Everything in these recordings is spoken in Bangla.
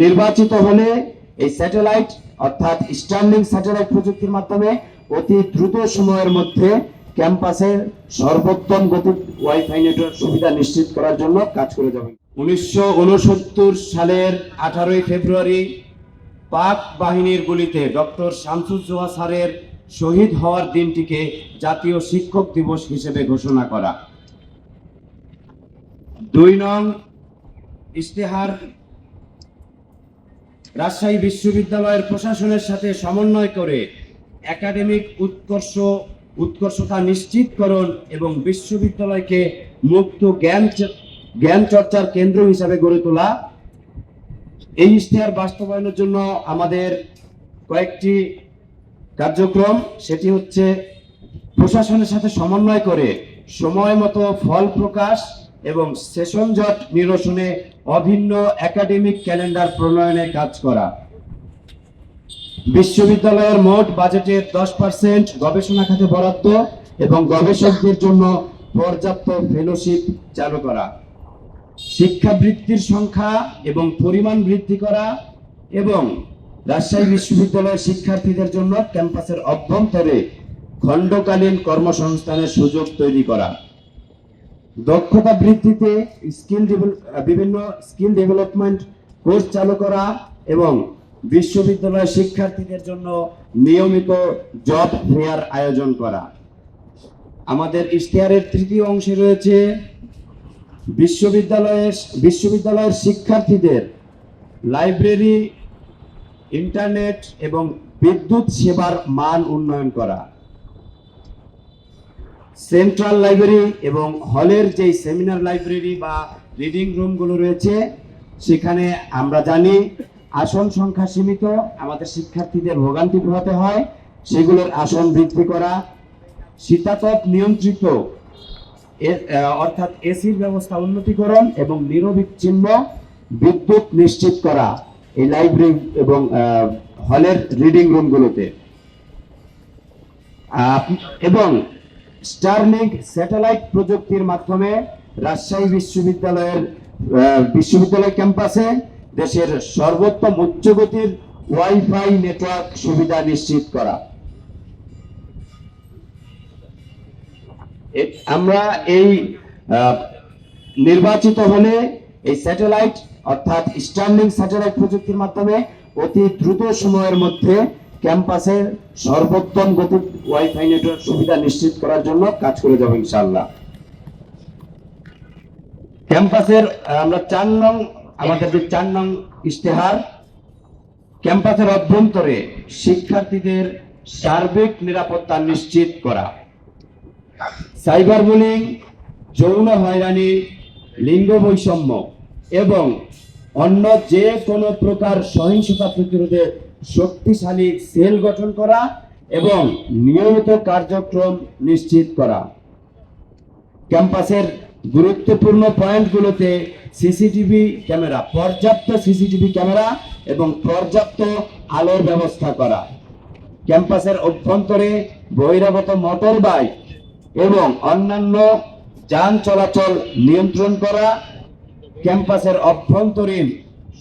নির্বাচিত হলে এই স্যাটেলাইট অর্থাৎ স্টার্লিং স্যাটেলাইট প্রযুক্তির মাধ্যমে অতি দ্রুত সময়ের মধ্যে ক্যাম্পাসের সর্বোত্তম গতির ওয়াইফাই নেটওয়ার্ক সুবিধা নিশ্চিত করার জন্য কাজ করে যাবে। উনিশশো সালের আঠারোই ফেব্রুয়ারি পাক বাহিনীর গুলিতে ডক্টর শামসুজ্জোহা স্যারের শহীদ হওয়ার দিনটিকে জাতীয় শিক্ষক দিবস হিসেবে ঘোষণা করা। দুই নং ইশতেহার রাজশাহী বিশ্ববিদ্যালয়ের প্রশাসনের সাথে সমন্বয় করে একাডেমিক উৎকর্ষ, উৎকর্ষতা নিশ্চিতকরণ এবং বিশ্ববিদ্যালয়কে মুক্ত জ্ঞান জ্ঞান চর্চার কেন্দ্র হিসাবে গড়ে তোলা। এই ইশতেহার বাস্তবায়নের জন্য আমাদের কয়েকটি কার্যক্রম, সেটি হচ্ছে প্রশাসনের সাথে সমন্বয় করে সময় মতো ফল প্রকাশ এবং সেশন জট নিরসনে অভিন্ন একাডেমিক ক্যালেন্ডার প্রণয়নে কাজ করা। বিশ্ববিদ্যালয়ের মোট বাজেটের দশ পার্সেন্ট গবেষণা খাতে বরাদ্দ এবং গবেষকদের জন্য পর্যাপ্ত ফেলোশিপ চালু করা। শিক্ষাবৃত্তির সংখ্যা এবং পরিমাণ বৃদ্ধি করা এবং রাজশাহী বিশ্ববিদ্যালয়ের শিক্ষার্থীদের জন্য ক্যাম্পাসের অভ্যন্তরে খণ্ডকালীন কর্মসংস্থানের সুযোগ তৈরি করা। দক্ষতা বৃদ্ধিতে স্কিল বিভিন্ন স্কিল ডেভেলপমেন্ট কোর্স চালু করা এবং বিশ্ববিদ্যালয়ের শিক্ষার্থীদের জন্য নিয়মিত জব ফেয়ার আয়োজন করা। আমাদের ইশতেহারের তৃতীয় অংশে রয়েছে বিশ্ববিদ্যালয়ের বিশ্ববিদ্যালয়ের শিক্ষার্থীদের লাইব্রেরি, ইন্টারনেট এবং বিদ্যুৎ সেবার মান উন্নয়ন করা। সেন্ট্রাল লাইব্রেরি এবং হলের যে সেমিনার লাইব্রেরি বা রিডিং রুমগুলো রয়েছে, সেখানে আমরা জানি আসন সংখ্যা সীমিত, আমাদের শিক্ষার্থীদের ভোগান্তি পোহাতে হয়, সেগুলোর আসন বৃদ্ধি করা, শীতাতপ নিয়ন্ত্রিত অর্থাৎ এসির ব্যবস্থা উন্নতিকরণ এবং নিরবিচ্ছিন্ন বিদ্যুৎ নিশ্চিত করা এই লাইব্রেরি এবং হলের রিডিং রুমগুলোতে। এবং স্টারলিংক স্যাটেলাইট প্রযুক্তির মাধ্যমে রাজশাহী বিশ্ববিদ্যালয়ের বিশ্ববিদ্যালয় ক্যাম্পাসে দেশের সর্বোত্তম উচ্চগতির ওয়াইফাই নেটওয়ার্ক সুবিধা নিশ্চিত করা। আমরা এই নির্বাচিত হলে এই স্যাটেলাইট অর্থাৎ স্টার্লিং স্যাটেলাইট প্রযুক্তির মাধ্যমে অতি দ্রুত সময়ের মধ্যে ক্যাম্পাসের সর্বোত্তম গতির ওয়াইফাই নেটওয়ার্ক সুবিধা নিশ্চিত করার জন্য কাজ করে যাব ইনশাআল্লাহ। ক্যাম্পাসের আমরা চার নং, আমাদের যে চার নং ইশতেহার, ক্যাম্পাসের অভ্যন্তরে শিক্ষার্থীদের সার্বিক নিরাপত্তা নিশ্চিত করা। সাইবার বুলিং, যৌন হয়রানি, লিঙ্গ বৈষম্য এবং অন্য যে কোনো প্রকার সহিংসতা প্রতিরোধে শক্তিশালী সেল গঠন করা এবং নিয়মিত কার্যক্রম নিশ্চিত করা। ক্যাম্পাসের গুরুত্বপূর্ণ পয়েন্টগুলোতে সিসিটিভি ক্যামেরা, পর্যাপ্ত সিসিটিভি ক্যামেরা এবং পর্যাপ্ত আলোর ব্যবস্থা করা। ক্যাম্পাসের অভ্যন্তরে বহিরাগত মোটর বাইক এবং অন্যান্য যান চলাচল নিয়ন্ত্রণ করা। ক্যাম্পাসের অভ্যন্তরীণ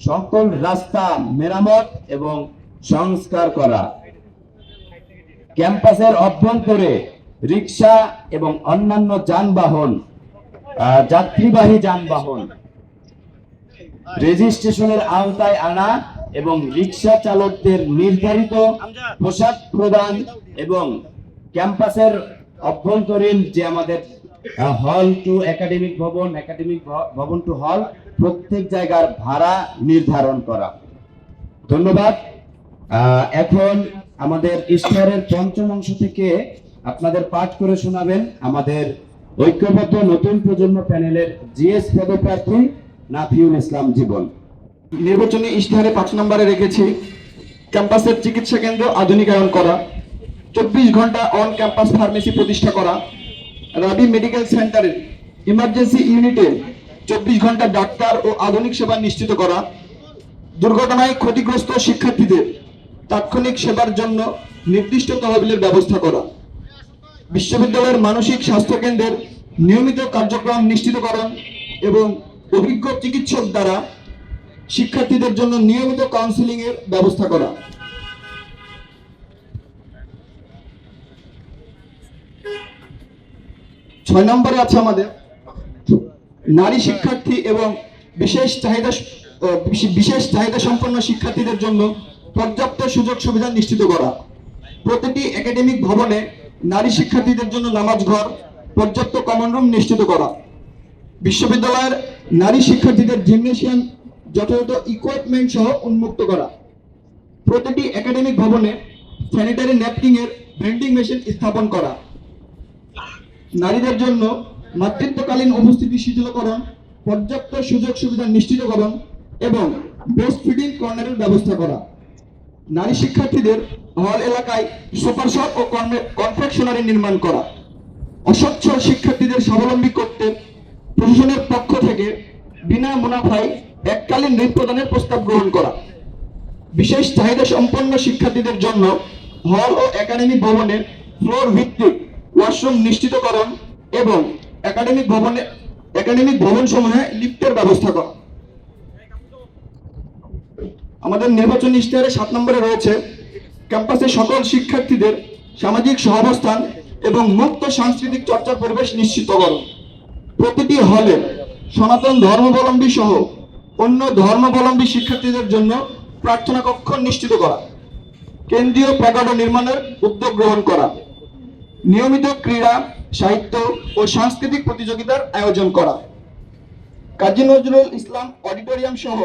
সকল রাস্তা মেরামত এবং সংস্কার করা। ক্যাম্পাসের অভ্যন্তরে রিক্সা এবং অন্যান্য যানবাহন যাত্রীবাহী যানবাহন রেজিস্ট্রেশনের আওতায় আনা এবং রিক্সা চালকদের নির্ধারিত পোশাক প্রদান এবং ক্যাম্পাসের অভ্যন্তরীণ যে আমাদের হল টু একাডেমিক ভবন একাডেমিক ভবন টু হল প্রত্যেক জায়গার ভাড়া নির্ধারণ করা। ধন্যবাদ। এখন আমাদের ঈশ্বরের পঞ্চম অংশ থেকে আপনাদের পাঠ করে শোনাবেন আমাদের ঐক্যবদ্ধ নতুন প্রজন্ম প্যানেলের জিএস পদপ্রার্থী নাফিউল ইসলাম জীবন। নির্বাচনী ইশতেহারে পাঁচ নম্বরে রেখেছি ক্যাম্পাসের চিকিৎসা কেন্দ্র আধুনিকায়ন করা, চব্বিশ ঘণ্টা অন ক্যাম্পাস ফার্মেসি প্রতিষ্ঠা করা, রাবি মেডিকেল সেন্টারের ইমার্জেন্সি ইউনিটে চব্বিশ ঘণ্টা ডাক্তার ও আধুনিক সেবা নিশ্চিত করা, দুর্ঘটনায় ক্ষতিগ্রস্ত শিক্ষার্থীদের তাৎক্ষণিক সেবার জন্য নির্দিষ্ট তহবিলের ব্যবস্থা করা। বিশ্ববিদ্যালয়ের মানসিক স্বাস্থ্য কেন্দ্রের নিয়মিত কার্যক্রম নিশ্চিতকরণ এবং অভিজ্ঞ চিকিৎসক দ্বারা শিক্ষার্থীদের জন্য নিয়মিত কাউন্সিলিং এর ব্যবস্থা করা। ছয় নম্বরে আছে আমাদের নারী শিক্ষার্থী এবং বিশেষ চাহিদা বিশেষ চাহিদা সম্পন্ন শিক্ষার্থীদের জন্য পর্যাপ্ত সুযোগ সুবিধা নিশ্চিত করা। প্রতিটি একাডেমিক ভবনে নারী শিক্ষার্থীদের জন্য নামাজ ঘর, পর্যাপ্ত কমন রুম নিশ্চিত করা। বিশ্ববিদ্যালয়ের নারী শিক্ষার্থীদের জিমনেশিয়াম যথাযথ ইকুইপমেন্ট সহ উন্মুক্ত করা। প্রতিটি একাডেমিক ভবনে স্যানিটারি ন্যাপকিং এর ভেন্ডিং মেশিন স্থাপন করা। নারীদের জন্য মাতৃত্বকালীন উপস্থিতি শিথিলকরণ, পর্যাপ্ত সুযোগ সুবিধা নিশ্চিতকরণ এবং ব্রেস্ট ফিডিং কর্নারের ব্যবস্থা করা। নারী শিক্ষার্থীদের হল এলাকায় সুপার শপ ও কনফেকশনারি নির্মাণ করা। অসচ্ছল শিক্ষার্থীদের স্বাবলম্বী করতে প্রশাসনের পক্ষ থেকে বিনা মুনাফায় এককালীন ঋণ প্রদানের প্রস্তাব গ্রহণ করা। বিশেষ চাহিদা সম্পন্ন শিক্ষার্থীদের জন্য হল ও একাডেমিক ভবনের ফ্লোর ভিত্তিক ওয়াশরুম নিশ্চিতকরণ এবং একাডেমিক ভবনে, একাডেমিক ভবন সমূহে লিফটের ব্যবস্থা করা। আমাদের নির্বাচনী ইশতেহারে সাত নম্বরে রয়েছে ক্যাম্পাসে সকল শিক্ষার্থীদের সামাজিক সহাবস্থান এবং মুক্ত সাংস্কৃতিক চর্চার পরিবেশ নিশ্চিতকরণ প্রতিটি হলে সনাতন ধর্মাবলম্বী সহ অন্য ধর্মাবলম্বী শিক্ষার্থীদের জন্য প্রার্থনা কক্ষ নিশ্চিত করা। কেন্দ্রীয় প্যাগাডো নির্মাণের উদ্যোগ গ্রহণ করা। নিয়মিত ক্রীড়া, সাহিত্য ও সাংস্কৃতিক প্রতিযোগিতার আয়োজন করা। কাজী নজরুল ইসলাম অডিটোরিয়াম সহ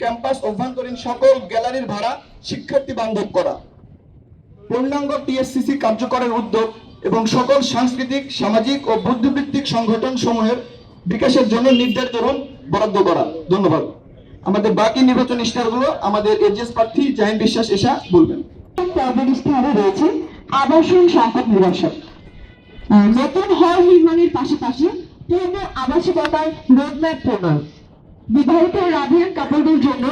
ক্যাম্পাস অভ্যন্তরীণ সকল গ্যালারির ভাড়া, শিক্ষার্থী বান্ধব করা। পূর্ণাঙ্গ টিএসসিসি কার্যকরের উদ্যোগ এবং সকল সাংস্কৃতিক, সামাজিক ও বুদ্ধিবৃত্তিক সংগঠন সমূহের বিকাশের জন্য নির্দেশ ধরুন বরাদ্দ করা। ধন্যবাদ। আমাদের বাকি নির্বাচন ইশতেহারগুলো আমাদের এজিএস প্রার্থী জাহিন বিশ্বাস এসা বলবেন। রয়েছে আবাসন সংকট নিরসন। নতুন হল নির্মাণের পাশাপাশি পূর্ণ আবাসিকতার রোডম্যাপ প্রণয়ন। বিবাহিত রাধিয়ান কাপড়দের জন্য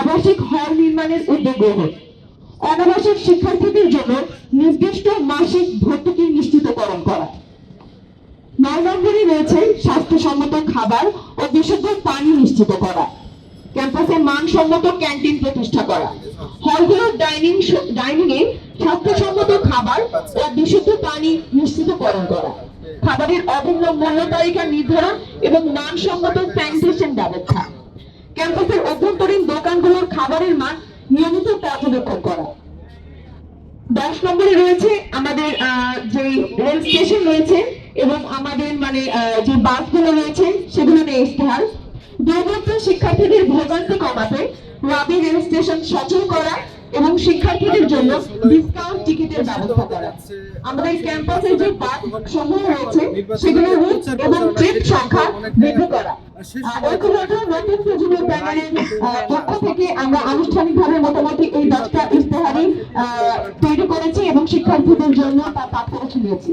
আবাসিক হল নির্মাণের উদ্যোগ গ্রহণ। অনাবাসিক শিক্ষার্থীদের জন্য নির্দিষ্ট মাসিক ভর্তুকি নিশ্চিতকরণ করা। নয় নম্বরে রয়েছে স্বাস্থ্যসম্মত খাবার ও বিশুদ্ধ পানি নিশ্চিত করা। ক্যাম্পাসে মানসম্মত ক্যান্টিন প্রতিষ্ঠা করা। হলগুলোর ডাইনিং ডাইনিং এ স্বাস্থ্যসম্মত খাবার ও বিশুদ্ধ পানি নিশ্চিতকরণ করা। খাবারের অভিন্ন মূল্য তালিকা নির্ধারণ এবং মানসম্মত স্যানিটেশন ব্যবস্থা। ক্যাম্পাসের অভ্যন্তরীণ দোকানগুলোর খাবারের মান নিয়মিত পর্যবেক্ষণ করা। দশ নম্বরে রয়েছে আমাদের যে রেল স্টেশন রয়েছে এবং আমাদের মানে যে বাসগুলো রয়েছে সেগুলো নিয়ে ইশতেহার। দুর্গত শিক্ষার্থীদের ভোগান্তি কমাতে রাবি রেল স্টেশন সচল করা এবং শিক্ষার্থীদের জন্য ডিসকাউন্ট টিকিটের ব্যবস্থা করা। আমাদের ক্যাম্পাসে যে পার্ক সমূহ রয়েছে, সেগুলো রুট এবং ট্রিপ সংখ্যা বৃদ্ধি করা। আমরা এই দশটা ইশতেহারি তৈরি করেছি এবং শিক্ষার্থীদের জন্য তা পাঠ করে শুনিয়েছি